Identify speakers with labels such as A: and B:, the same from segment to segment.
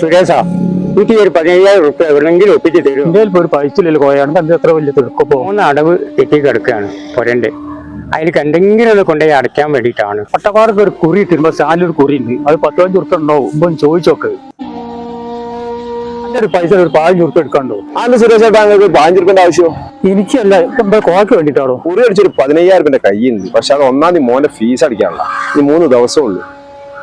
A: സുരേഷാ എനിക്ക് ഒരു പതിനയ്യായിരം റുപ്യ എവിടെയെങ്കിലും ഒപ്പിച്ച് തരും.
B: ഇന്ത്യയിൽ ഇപ്പോൾ ഒരു പൈസയില്ലല്ലോ കോയാണ് എന്താ എത്ര വലിയ തിടുക്കപ്പോ
A: മൂന്ന് അടവ് തെറ്റി കിടക്കുകയാണ് പൊരന്റെ അതിലേക്ക് എന്തെങ്കിലും ഒന്ന് കൊണ്ടുപോയി അടയ്ക്കാൻ വേണ്ടിയിട്ടാണ്.
B: പട്ടപ്പാടത്ത് ഒരു കുറി സാലൊരു കുറി ഉണ്ട്. അത് പത്ത് പതിനഞ്ച് ഉറുപ്പ ഉണ്ടാവും ഇപ്പം ചോദിച്ചോക്ക്. ഒരു പൈസ ഒരു പതിനഞ്ച് ഉറുപ്പ എടുക്കാണ്ടോ
C: അന്ന് സുരേഷ് ചേട്ടാ പാഞ്ച് റുപ്യന്റെ ആവശ്യമോ
B: എനിക്കല്ല എന്താ കോക്ക് വേണ്ടിട്ടാണോ
C: കുറി അടിച്ചൊരു പതിനയ്യായിരം റുപ്യന്റെ ഉണ്ട് പക്ഷെ അത് ഒന്നാം തീയതി മോന്റെ ഫീസ് അടിക്കാനുള്ള ഈ മൂന്ന് ദിവസമേ ഉള്ളൂ.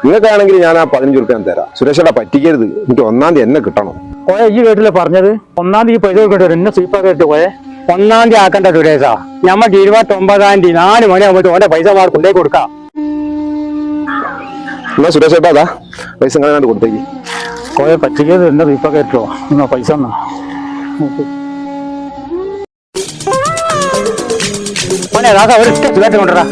C: നിങ്ങൾക്കാണെങ്കിൽ ഞാൻ ആ പതിനഞ്ച് റുപ്യ തരാം. സുരേഷേട്ടാ പറ്റിക്കരുത്. എനിക്ക് ഒന്നാം തീയതി എന്നെ കിട്ടണം.
B: കോയ ഈ വീട്ടിലെ പറഞ്ഞത്? ഒന്നാം തീയതി പൈസ കൊടുക്കട്ടെ എന്നെ സ്വീപ്പാക്കിട്ട് കോയെ?
A: ഒന്നാം തീയതി ആക്കണ്ട സുരേഷാ. ഞമ്മക്ക് ഇരുപത്തി ഒമ്പതാം തീയതി നാല് മണിയാകുമ്പോൾ ഓന്റെ പൈസ മാർക്ക് കൊണ്ടേ കൊടുക്കാം.
C: എന്നാ സുരേഷ് ഏട്ടാ അതാ. പൈസ ഇങ്ങനെ കൊടുത്തേക്ക്.
B: കോയെ പറ്റിക്കത് എന്നെ സ്വീപ്പാക്കിട്ടോ എന്നാ പൈസ എന്നാ
A: മോനെ അതാ ഒരു കൊണ്ടുവരാ.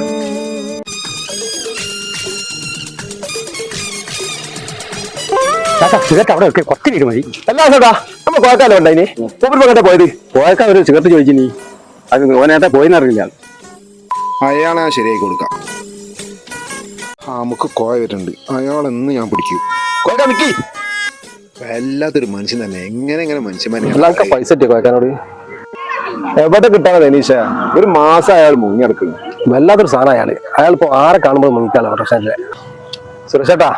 A: സുഖത്ത് അവിടെ വെക്ക് കുറച്ച് വീട് മതി
C: എല്ലാ ചേട്ടാ നമ്മൾ കോയക്കാലം ഉണ്ടായിനി മൂപ്പര് പങ്കട്ടെ പോയത്?
A: പോയക്കാ ഒരു സിഗരറ്റ് ചോദിച്ചിനി അത് ഓനേട്ടാ പോയിന്നറിയില്ല
D: അയാളെ ഞാൻ ശരിയാക്കി കൊടുക്കാം. ആ നമുക്ക് കോയ വരുന്നുണ്ട്. അയാളെന്ന് ഞാൻ പിടിക്കും.
C: കോയക്കാ നിക്കി.
D: വല്ലാത്തൊരു മനുഷ്യൻ തന്നെ. എങ്ങനെ എങ്ങനെ മനുഷ്യന്മാരെ
C: എല്ലാവർക്കും പൈസ കിട്ടിയ കോയക്കാനോട് എവിടെ കിട്ടാണ് ധനീഷ ഒരു മാസം അയാൾ മുങ്ങി നടക്കുന്നു.
E: വല്ലാത്തൊരു സാധനം അയാൾ അയാൾ ഇപ്പൊ ആരെ കാണുമ്പോൾ മുങ്ങിക്കാലോ പ്രശ്നത്തിൽ
C: സുരേഷ് ചേട്ടാ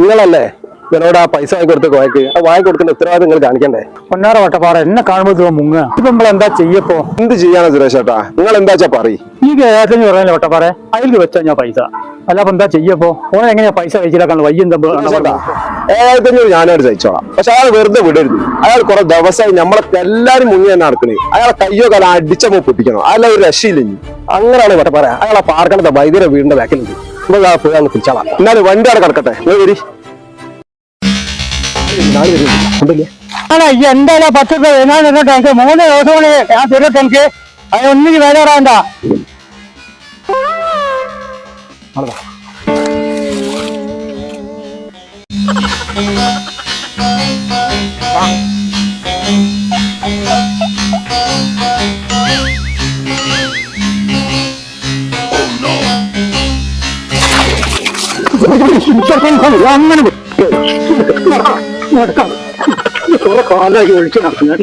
C: നിങ്ങളല്ലേ ഇവനോട് ആ പൈസ വാങ്ങി കൊടുത്ത കോയക്ക്. ആ വാങ്ങി കൊടുക്കുന്ന ഉത്തരവാദിത്തം നിങ്ങൾ കാണിക്കണ്ടേ?
B: പൊന്നാറ വട്ടപ്പാറ എന്നെ കാണുമ്പോൾ മുങ്ങ ഇപ്പൊ നമ്മൾ എന്താ ചെയ്യപ്പോ?
C: എന്ത് ചെയ്യാനാ സുരേഷ് ഏട്ടാ നിങ്ങൾ എന്താ വെച്ചാ പറയും.
B: ഈ കേരളത്തിന് പറയാനല്ലേ വട്ടപ്പാറ? അതിൽ വെച്ചാ ഞാൻ പൈസ. അല്ല അപ്പൊ എന്താ ചെയ്യപ്പോ? ഓൻ എങ്ങനെയാ പൈസ കഴിച്ചിട്ടാണ് വയ്യ എന്താ?
C: ചേട്ടാ ഏഴായിരത്തി അഞ്ഞൂറ് ഞാനോട് സഹിച്ചോളാം പക്ഷെ അയാൾ വെറുതെ വിടരുത്. അയാൾ കുറെ ദിവസമായി നമ്മളെ എല്ലാരും മുങ്ങി തന്നെ നടക്കണേ. അയാളെ കയ്യോ കാലം അടിച്ചമ്മ പൊട്ടിക്കണം? അയാൾ ഒരു രക്ഷയില്ലെങ്കിൽ
E: അങ്ങനെയാണ് വട്ടപ്പാറ. അയാളെ പാർക്കണത്തെ വൈദ്യുത വീടിന്റെ ബാക്കിലുണ്ട്. ആ പോയി അങ്ങ് പിടിച്ചാളാം.
C: എന്നാലും വണ്ടി അവിടെ കിടക്കട്ടെ. നിങ്ങൾ വരി.
E: ഉണ്ടല്ലേ
A: ഈ എന്തായാലും പത്ത് രൂപ ഞാൻ തന്നിട്ട് എനിക്ക് മൂന്ന് ദിവസം കൂടി ഞാൻ തരുന്നത് എനിക്ക് അത് ഒന്നിന് വില ഇടാണ്ട അങ്ങനെ നടക്കാം കുറെ കാലമായി ഒഴിച്ചു നടക്കുന്നു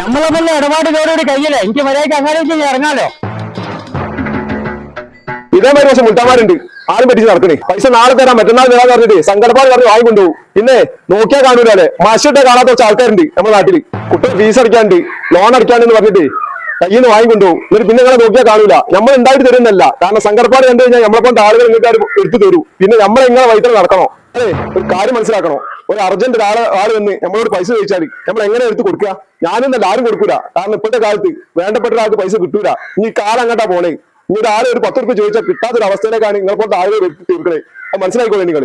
A: നമ്മളെ ഇടപാട് കയറി കയ്യല്ലേ എനിക്ക് മര്യാദയ്ക്ക് അങ്ങനെ ഇറങ്ങാലോ?
C: ഇതേ പക്ഷെ മുട്ടന്മാരുണ്ട് ആരും പറ്റിച്ച് നടക്കണേ. പൈസ നാളെ തരാൻ മറ്റന്നാൾ തരാന്ന് പറഞ്ഞിട്ട് സങ്കടപ്പാട് പറഞ്ഞ് വാങ്ങി കൊണ്ടുപോകും. പിന്നെ നോക്കിയാൽ കാണൂലേ മാഷിട്ട് കാണാത്ത കുറച്ച് ആൾക്കാരുണ്ട് നമ്മുടെ നാട്ടിൽ. കുട്ടികൾ ഫീസ് അടിക്കാണ്ട് ലോൺ അടിക്കാണ്ടെന്ന് പറഞ്ഞിട്ട് കയ്യിൽ നിന്ന് വാങ്ങി കൊണ്ടുപോകും. എന്നിട്ട് പിന്നെ നിങ്ങളെ നോക്കിയാൽ കാണൂല. നമ്മൾ ഉണ്ടായിട്ട് തരുന്നല്ല കാരണം സങ്കടപ്പാട് കണ്ടു കഴിഞ്ഞാൽ നമ്മളെ കൊണ്ട് ആളുകൾ ഇങ്ങോട്ട് എടുത്തു തരൂ. പിന്നെ നമ്മൾ ഇങ്ങനെ വൈദ്യുതി നടക്കണോ? അതെ ഒരു കാര്യം മനസ്സിലാക്കണോ? ഒരു അർജന്റ് ആൾ വന്ന് നമ്മളോട് പൈസ ചോദിച്ചാൽ നമ്മൾ എങ്ങനെ എടുത്ത് കൊടുക്കുക? ഞാനൊന്നല്ല ആരും കൊടുക്കൂല. കാരണം ഇപ്പോഴത്തെ കാലത്ത് വേണ്ടപ്പെട്ട ഒരാൾക്ക് പൈസ കിട്ടൂല. ഇനി കാലം അങ്ങോട്ടാ പോണേ. ഇനി ആരെ ഒരു പത്ത് റുപ്യ ചോദിച്ചാൽ കിട്ടാത്തൊരു അവസ്ഥയിലേക്കാണ് നിങ്ങളെ കൊണ്ട് ആളുകൾ തീർക്കണേ. മനസ്സിലായിക്കോളെ നിങ്ങൾ